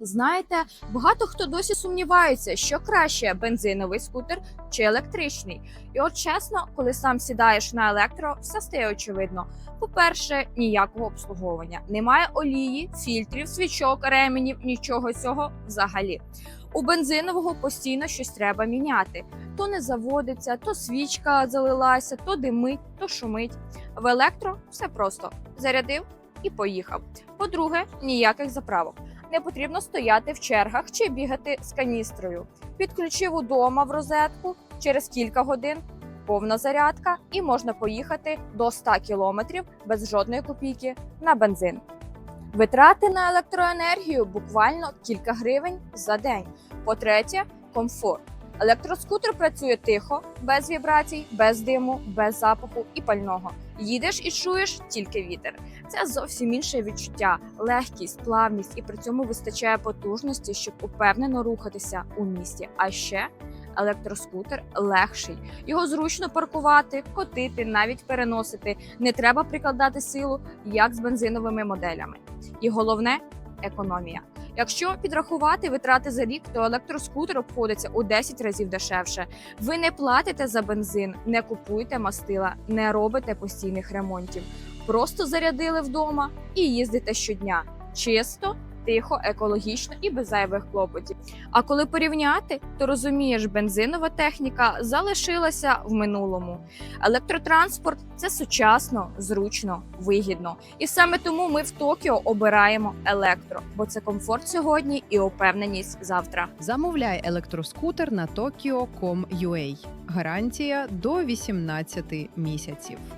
Знаєте, багато хто досі сумнівається, що краще бензиновий скутер чи електричний. І от чесно, коли сам сідаєш на електро, все стає очевидно. По-перше, ніякого обслуговування, немає олії, фільтрів, свічок, ременів, нічого цього взагалі. У бензинового постійно щось треба міняти. То не заводиться, то свічка залилася, то димить, то шумить. В електро все просто зарядив і поїхав. По-друге, ніяких заправок. Не потрібно стояти в чергах чи бігати з каністрою. Підключив удома в розетку через кілька годин. Повна зарядка, і можна поїхати до 100 кілометрів без жодної копійки на бензин. Витрати на електроенергію буквально кілька гривень за день. По-третє, комфорт. Електроскутер працює тихо, без вібрацій, без диму, без запаху і пального. Їдеш і чуєш тільки вітер. Це зовсім інше відчуття, легкість, плавність, і при цьому вистачає потужності, щоб упевнено рухатися у місті. А ще електроскутер легший. Його зручно паркувати, котити, навіть переносити. Не треба прикладати силу, як з бензиновими моделями. І головне економія. Якщо підрахувати витрати за рік, то електроскутер обходиться у 10 разів дешевше. Ви не платите за бензин, не купуєте мастила, не робите постійних ремонтів. Просто зарядили вдома і їздите щодня. Чисто, тихо, екологічно і без зайвих клопотів. А коли порівняти, то розумієш, бензинова техніка залишилася в минулому. Електротранспорт це сучасно, зручно, вигідно. І саме тому ми в Токіо обираємо електро, бо це комфорт сьогодні і упевненість завтра. Замовляй електроскутер на tokyo.com.ua. Гарантія до 18 місяців.